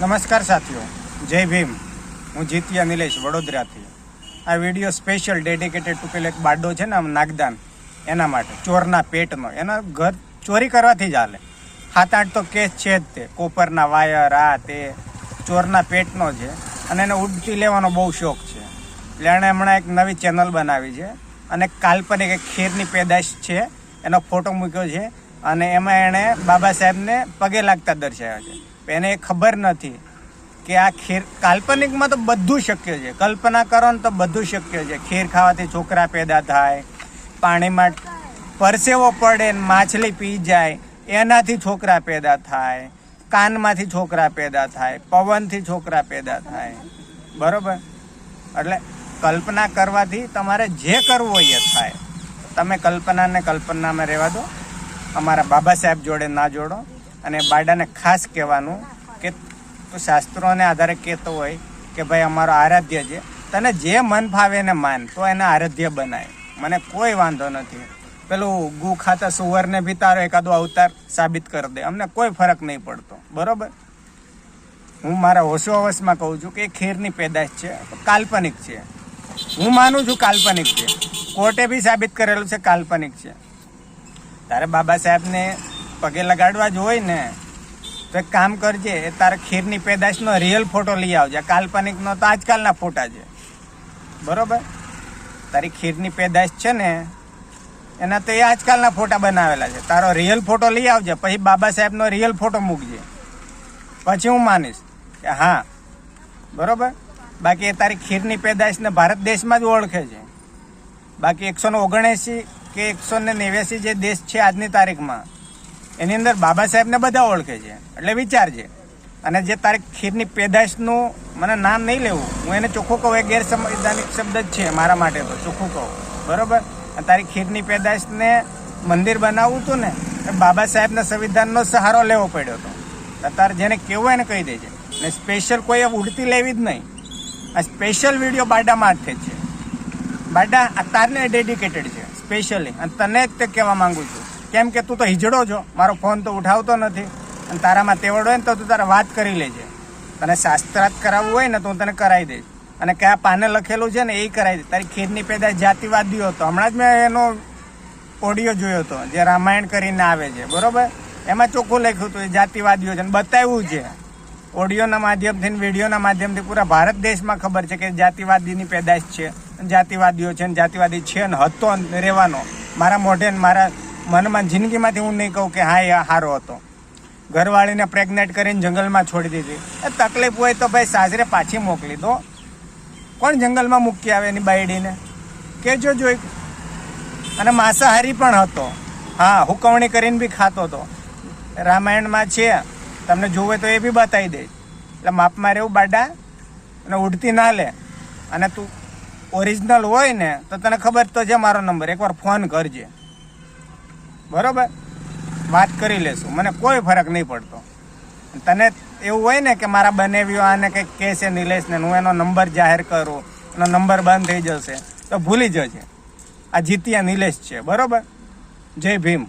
નમસ્કાર સાથીઓ. જય ભીમ. હું જીતિયા નિલેશ વડોદરાથી. આ વીડિયો સ્પેશિયલ ડેડિકેટેડ ટુ પેલો એક બાડો છે ને આમ નાગદાન, એના માટે, ચોરના પેટનો. એના ઘર ચોરી કરવાથી જ હાલે. સાત આઠ તો કેસ છે જ તે. કોપરના વાયર, આ તે, ચોરના પેટનો છે. અને એને ઉડતી લેવાનો બહુ શોખ છે. એટલે એણે હમણાં એક નવી ચેનલ બનાવી છે. અને કાલ્પનિક એક ખીરની પેદાશ છે. એનો ફોટો મૂક્યો છે. અને એમાં એણે બાબા સાહેબને પગે લાગતા દર્શાવ્યા છે. એને ખબર નથી કે આ ખીર કાલ્પનિકમાં તો બધું શક્ય છે. કલ્પના કરો ને તો બધું શક્ય છે. ખીર ખાવાથી છોકરા પેદા થાય, પાણીમાં પરસેવો પડે ને માછલી પી જાય, એનાથી છોકરા પેદા થાય, કાનમાંથી છોકરા પેદા થાય, પવનથી છોકરા પેદા થાય. બરોબર? એટલે કલ્પના કરવાથી તમારે જે કરવું હોય એ થાય. તમે કલ્પનાને કલ્પનામાં રહેવા દો. અમારા બાબા સાહેબ જોડે ના જોડો. અને બાડાને ખાસ કહેવાનું કે તું શાસ્ત્રોને આધારે કહેતો હોય કે ભાઈ અમારો આરાધ્ય છે. તને જે મન ફાવે એને માન, તો એને આરાધ્ય બનાય. મને કોઈ વાંધો નથી. પેલું ગુ ખાતા સુવરને બી તારો એકાદો અવતાર સાબિત કરી દે. અમને કોઈ ફરક નહીં પડતો. બરાબર? હું મારા હોશો અવસમાં કહું છું કે એ ખીરની પેદાશ છે કાલ્પનિક છે. હું માનું છું કાલ્પનિક છે. કોર્ટે બી સાબિત કરેલું છે, કાલ્પનિક છે. તારે બાબા સાહેબને પગે લગાડવા જ હોય ને, તો એક કામ કરજે, એ તારા ખીરની પેદાશનો રિયલ ફોટો લઈ આવજે. કાલ્પનિકનો તો આજકાલના ફોટા છે. બરોબર? તારી ખીરની પેદાશ છે ને, એના તો એ આજકાલના ફોટા બનાવેલા છે. તારો રિયલ ફોટો લઈ આવજે, પછી બાબા સાહેબનો રિયલ ફોટો મૂકજે. પછી હું માનીશ કે હા, બરોબર? બાકી એ તારી ખીરની પેદાશને ભારત દેશમાં જ ઓળખે છે. બાકી એકસો ઓગણએંસી કે એકસો ને નેવ્યાસી જે દેશ છે આજની તારીખમાં એની અંદર બાબા સાહેબને બધા ઓળખે છે, એટલે વિચારજે અને જે તારે ખીરની પેદાશનું મને નામ નહીં લેવું, હું એને ચોખ્ખું કહું, એ ગેરસંવૈધાનિક શબ્દ જ છે મારા માટે તો, ચોખ્ખું કહું. બરાબર? અને તારી ખીરની પેદાશને મંદિર બનાવવું હતું ને એ બાબા સાહેબના સંવિધાનનો સહારો લેવો પડ્યો હતો. તારે જેને કહેવું એને કહી દેજે. ને સ્પેશિયલ કોઈ ઉડતી લેવી જ નહીં. આ સ્પેશિયલ વીડિયો બાડા માટે છે. બાડા, આ તારને ડેડિકેટેડ છે સ્પેશિયલી અને તને જ તે કહેવા માંગુ છું. કેમ કે તું તો હિજડો છો? મારો ફોન તો ઉઠાવતો નથી. અને તારામાં તેવડ હોય ને તો તું તારે વાત કરી લેજે. તને શાસ્ત્રાર્થ કરાવવું હોય ને તો હું તને કરાવી દઈશ. અને કયા પાને લખેલું છે ને એ કરાવી દઈશ તારી ખીરની પેદાશ જાતિવાદીઓ હતો હમણાં જ મેં એનો ઓડિયો જોયો હતો, જે રામાયણ કરીને આવે છે. બરોબર? એમાં ચોખ્ખું લખ્યું હતું, એ જાતિવાદીઓ છે. બતાવ્યું છે. ઓડિયોના માધ્યમથી ને વિડીયોના માધ્યમથી પૂરા ભારત દેશમાં ખબર છે કે જાતિવાદીની પેદાશ છે. જાતિવાદીઓ છે ને જાતિવાદી છે ને હતો રહેવાનો. મારા મોઢે ને મારા મનમાં જિંદગીમાંથી હું નહીં કહું કે હા, એ સારો હતો. ઘરવાળીને પ્રેગ્નેટ કરીને જંગલમાં છોડી દીધી. એ તકલીફ હોય તો ભાઈ સાસરે પાછી મોકલી દો. કોણ જંગલમાં મૂકી આવે એની બાયડીને? કેજો જોઈ અને માંસાહારી પણ હતો. હા, હુકવણી કરીને બી ખાતો હતો. રામાયણમાં છે. તમને જોવે તો એ બી બતાવી દઈશ એટલે માપમાં રહેવું બાડા અને ઉડતી ના લે. અને તું ઓરિજિનલ હોય ને, તો તને ખબર તો છે મારો નંબર એકવાર ફોન કરજે. બરોબર? વાત કરી લેશું. મને કોઈ ફરક નહીં પડતો. તને એવું હોય ને કે મારા બનેવ્યો આને કંઈક કહેશે નિલેશને, હું એનો નંબર જાહેર કરું, એનો નંબર બંધ થઈ જશે, તો ભૂલી જજે. આ જીત્યા નિલેશ છે. બરાબર? જય ભીમ.